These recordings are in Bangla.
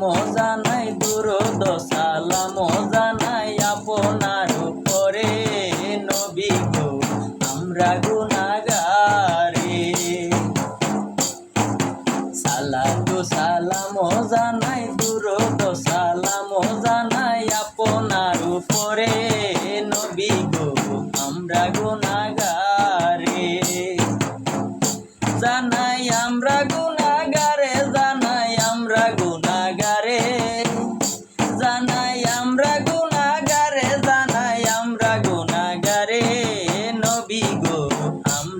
সালাম জানাই দুরুদ সালাম জানাই আপনার উপরে। নবী গো আমরা গুনাগারে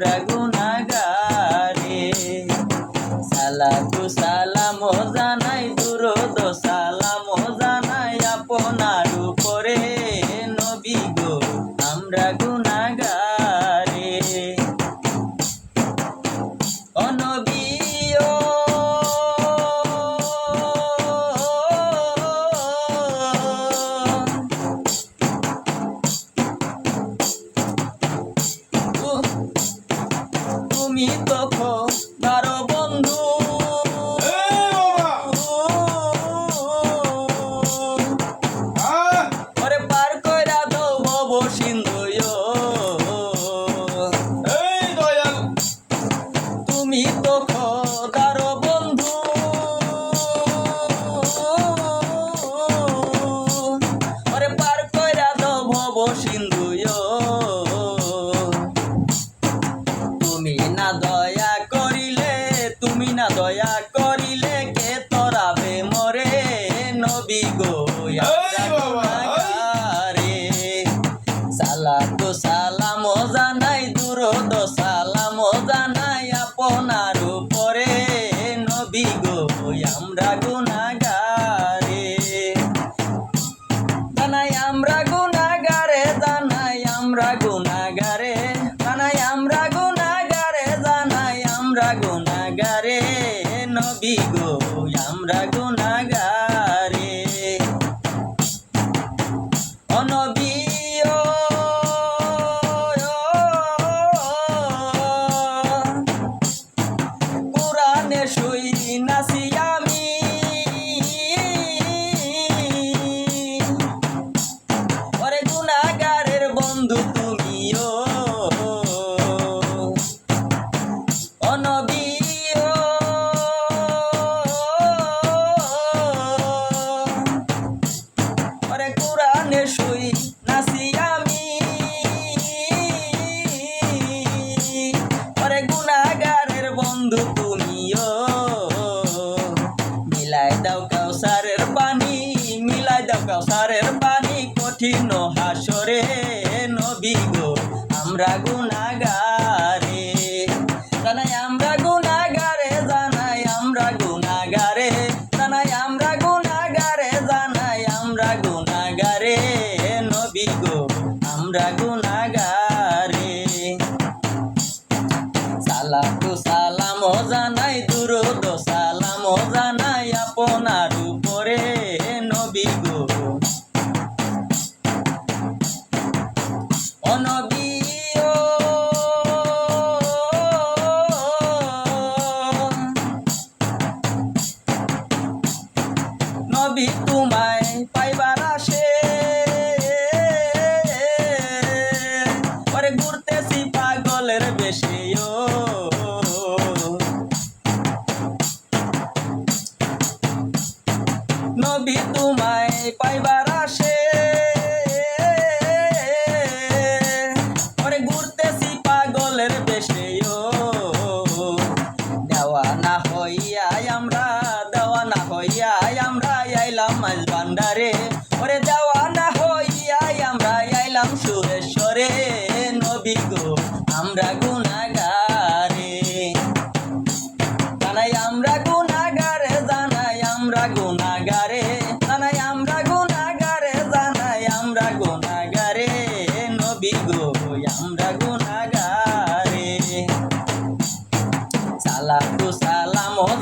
আমরা গুণাগারে সালাতু সালাম জানাই দুরুদ সালাম জানাই আপনার। শুই নাসি আমি। ওরে গুনাগারের বন্ধু তুমিও। অনবীয়। ওরে কোরআনে শুই গুনাগারে জানাই আমরা গুনাগারে জানাই আমরা গুনাগারে জানাই আমরা গুনাগারে জানাই আমরা গুনাগারে নবী গো, আমরা পাইবার আসে। ঘুরতেছি পাগলের বেশে ও হইয়া আমরা দেওয়ানা হইয়া আমরা আইলাম মাঝ ভান্ডারে। ওরে হইয়া আমরা আইলাম সুরেশ্বরে। নবী গো, আমরা জানাই আমরা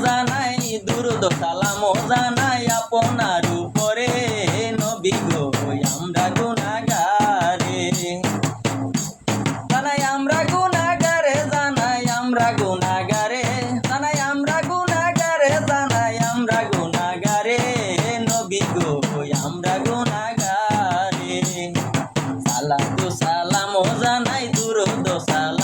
জানাই দুরুদ সালাম জানাই আপনার উপরে। নবী গো, আমরা গুনাগারে জানাই আমরা গুণাগারে জানাই আমরা গুণাগারে জানাই আমরা গুনাগারে জানাই আমরা গুনাগারে আমরা গুনাগারে সালাতু সালাম জানাই দুরুদ সালাম।